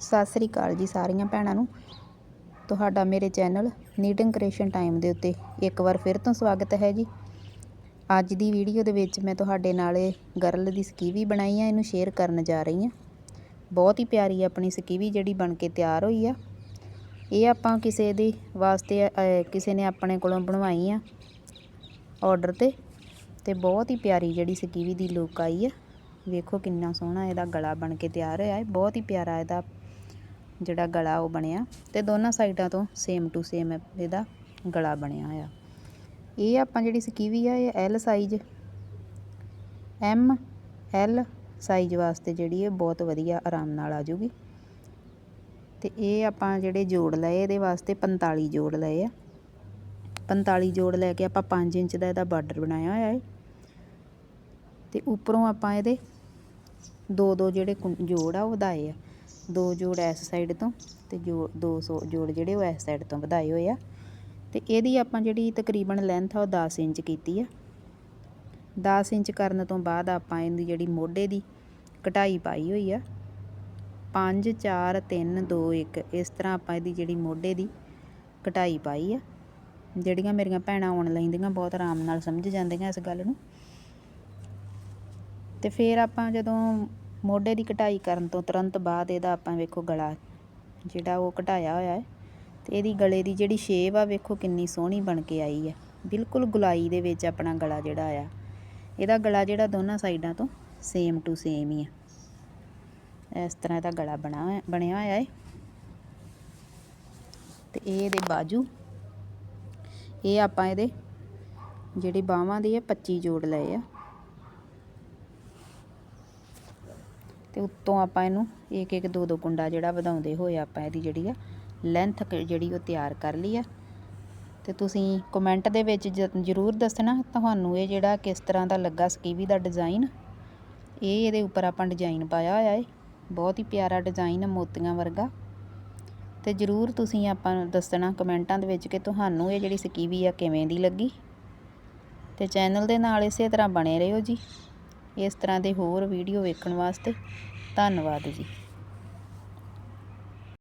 ਸਤਿ ਸ੍ਰੀ ਅਕਾਲ ਜੀ ਸਾਰੀਆਂ ਭੈਣਾਂ ਨੂੰ। ਤੁਹਾਡਾ ਮੇਰੇ ਚੈਨਲ ਨੀਟਿੰਗ ਕ੍ਰੀਏਸ਼ਨ ਟਾਈਮ ਦੇ ਉੱਤੇ ਇੱਕ ਵਾਰ ਫਿਰ ਤੋਂ ਸਵਾਗਤ ਹੈ ਜੀ। ਅੱਜ ਦੀ ਵੀਡੀਓ ਦੇ ਵਿੱਚ ਮੈਂ ਤੁਹਾਡੇ ਨਾਲ ਇਹ ਗਰਲ ਦੀ ਸਕੀਵੀ ਬਣਾਈ ਆ, ਇਹਨੂੰ ਸ਼ੇਅਰ ਕਰਨ ਜਾ ਰਹੀ ਹਾਂ। ਬਹੁਤ ਹੀ ਪਿਆਰੀ ਆਪਣੀ ਸਕੀਵੀ ਜਿਹੜੀ ਬਣ ਕੇ ਤਿਆਰ ਹੋਈ ਆ। ਇਹ ਆਪਾਂ ਕਿਸੇ ਦੇ ਵਾਸਤੇ ਕਿਸੇ ਨੇ ਆਪਣੇ ਕੋਲੋਂ ਬਣਵਾਈ ਆ ਆਰਡਰ ਤੇ ਤੇ ਬਹੁਤ ਹੀ ਪਿਆਰੀ ਜਿਹੜੀ ਸਕੀਵੀ ਦੀ ਲੁੱਕ ਆਈ ਆ। ਵੇਖੋ ਕਿੰਨਾ ਸੋਹਣਾ ਇਹਦਾ ਗਲਾ ਬਣ ਕੇ ਤਿਆਰ ਹੋਇਆ ਹੈ ਬਹੁਤ ਹੀ ਪਿਆਰਾ ਇਹਦਾ ਜਿਹੜਾ ਗਲਾ ਉਹ ਬਣਿਆ ਤੇ ਦੋਨਾਂ ਸਾਈਡਾਂ ਤੋਂ ਸੇਮ ਟੂ ਸੇਮ ਇਹਦਾ ਗਲਾ ਬਣਿਆ ਹੋਇਆ ਇਹ ਆਪਾਂ ਜਿਹੜੀ ਸਕੀਵੀ ਆ, ਇਹ L size M L size ਵਾਸਤੇ ਜਿਹੜੀ ਇਹ ਬਹੁਤ ਵਧੀਆ ਆਰਾਮ ਨਾਲ ਆ ਜੂਗੀ ਤੇ ਇਹ ਆਪਾਂ ਜਿਹੜੇ ਜੋੜ ਲਏ, ਇਹਦੇ ਵਾਸਤੇ 45 ਜੋੜ ਲਏ ਆ। 45 ਜੋੜ ਲੈ ਕੇ ਆਪਾਂ 5 ਇੰਚ ਦਾ ਇਹਦਾ ਬਾਰਡਰ ਬਣਾਇਆ ਹੋਇਆ ਹੈ ਤੇ ਉੱਪਰੋਂ ਆਪਾਂ ਇਹਦੇ ਦੋ ਦੋ ਜਿਹੜੇ ਕੁੰ- ਜੋੜ ਆ, ਉਹ ਵਧਾਏ ਆ। ਦੋ ਜੋੜ ਇਸ ਸਾਈਡ ਤੋਂ ਤੇ ਜੋ 200 ਜੋੜ ਜਿਹੜੇ ਉਹ ਇਸ ਸਾਈਡ ਤੋਂ ਵਧਾਏ ਹੋਏ ਆ। ਤੇ ਇਹਦੀ ਆਪਾਂ ਜਿਹੜੀ ਤਕਰੀਬਨ ਲੈਂਥ ਆ ਉਹ 10 ਇੰਚ ਕੀਤੀ ਆ। 10 ਇੰਚ ਕਰਨ ਤੋਂ ਬਾਅਦ ਆਪਾਂ ਇਹਦੀ ਜਿਹੜੀ ਮੋਢੇ ਦੀ ਕਟਾਈ ਪਾਈ ਹੋਈ ਆ। 5 4 3 2 1 ਇਸ ਤਰ੍ਹਾਂ ਆਪਾਂ ਇਹਦੀ ਜਿਹੜੀ ਮੋਢੇ ਦੀ ਕਟਾਈ ਪਾਈ ਆ। ਜਿਹੜੀਆਂ ਮੇਰੀਆਂ ਭੈਣਾਂ ਆਨਲਾਈਨ ਦੀਆਂ ਬਹੁਤ ਆਰਾਮ ਨਾਲ ਸਮਝ ਜਾਂਦੀਆਂ ਇਸ ਗੱਲ ਨੂੰ। ਤੇ ਫਿਰ ਆਪਾਂ ਜਦੋਂ ਮੋਢੇ ਦੀ ਕਟਾਈ ਕਰਨ ਤੋਂ ਤੁਰੰਤ ਬਾਅਦ ਇਹਦਾ ਆਪਾਂ ਵੇਖੋ ਗਲਾ, ਜਿਹੜਾ ਉਹ ਘਟਾਇਆ ਹੋਇਆ ਹੈ, ਤੇ ਇਹਦੀ ਗਲੇ ਦੀ ਜਿਹੜੀ ਸ਼ੇਪ ਆ ਵੇਖੋ ਕਿੰਨੀ ਸੋਹਣੀ ਬਣ ਕੇ ਆਈ ਹੈ। ਬਿਲਕੁਲ ਗੁਲਾਈ ਦੇ ਵਿੱਚ ਆਪਣਾ ਗਲਾ ਜਿਹੜਾ ਆ, ਇਹਦਾ ਗਲਾ ਜਿਹੜਾ ਦੋਨਾਂ ਸਾਈਡਾਂ ਤੋਂ ਸੇਮ ਟੂ ਸੇਮ ਹੀ ਆ। ਇਸ ਤਰ੍ਹਾਂ ਇਹਦਾ ਗਲਾ ਬਣਾ ਬਣਿਆ ਹੋਇਆ ਹੈ। ਤੇ ਇਹ ਇਹਦੇ ਬਾਜੂ, ਇਹ ਆਪਾਂ ਇਹਦੇ ਜਿਹੜੀ ਬਾਹਾਂ ਦੀ ਆ 25 ਜੋੜ ਲਏ ਆ। ਤੇ ਉੱਤੋਂ ਆਪਾਂ ਇਹਨੂੰ ਇੱਕ ਇੱਕ ਦੋ ਦੋ ਕੁੰਡਾ ਜਿਹੜਾ ਵਧਾਉਂਦੇ ਹੋਏ ਆਪਾਂ ਇਹਦੀ ਜਿਹੜੀ ਆ ਲੈਂਥ ਜਿਹੜੀ ਉਹ ਤਿਆਰ ਕਰ ਲਈ ਆ। ਤੇ ਤੁਸੀਂ ਕਮੈਂਟ ਦੇ ਵਿੱਚ ਜ਼ਰੂਰ ਦੱਸਣਾ ਤੁਹਾਨੂੰ ਇਹ ਜਿਹੜਾ ਕਿਸ ਤਰ੍ਹਾਂ ਦਾ ਲੱਗਾ ਸਕੀਵੀ ਦਾ ਡਿਜ਼ਾਈਨ ਇਹ ਇਹਦੇ ਉੱਪਰ ਆਪਾਂ ਡਿਜ਼ਾਈਨ ਪਾਇਆ ਹੋਇਆ ਹੈ ਬਹੁਤ ਹੀ ਪਿਆਰਾ ਡਿਜ਼ਾਈਨ ਹੈ ਮੋਤੀਆਂ ਵਰਗਾ। ਤੇ ਜ਼ਰੂਰ ਤੁਸੀਂ ਆਪਾਂ ਨੂੰ ਦੱਸਣਾ ਕਮੈਂਟਾਂ ਦੇ ਵਿੱਚ ਕਿ ਤੁਹਾਨੂੰ ਇਹ ਜਿਹੜੀ ਸਕੀਵੀ ਆ ਕਿਵੇਂ ਦੀ ਲੱਗੀ। ਤੇ ਚੈਨਲ ਦੇ ਨਾਲ ਇਸੇ ਤਰ੍ਹਾਂ ਬਣੇ ਰਹੋ ਜੀ। ਇਸ ਤਰ੍ਹਾਂ ਦੇ ਹੋਰ ਵੀਡੀਓ ਵੇਖਣ ਵਾਸਤੇ ਧੰਨਵਾਦ ਜੀ।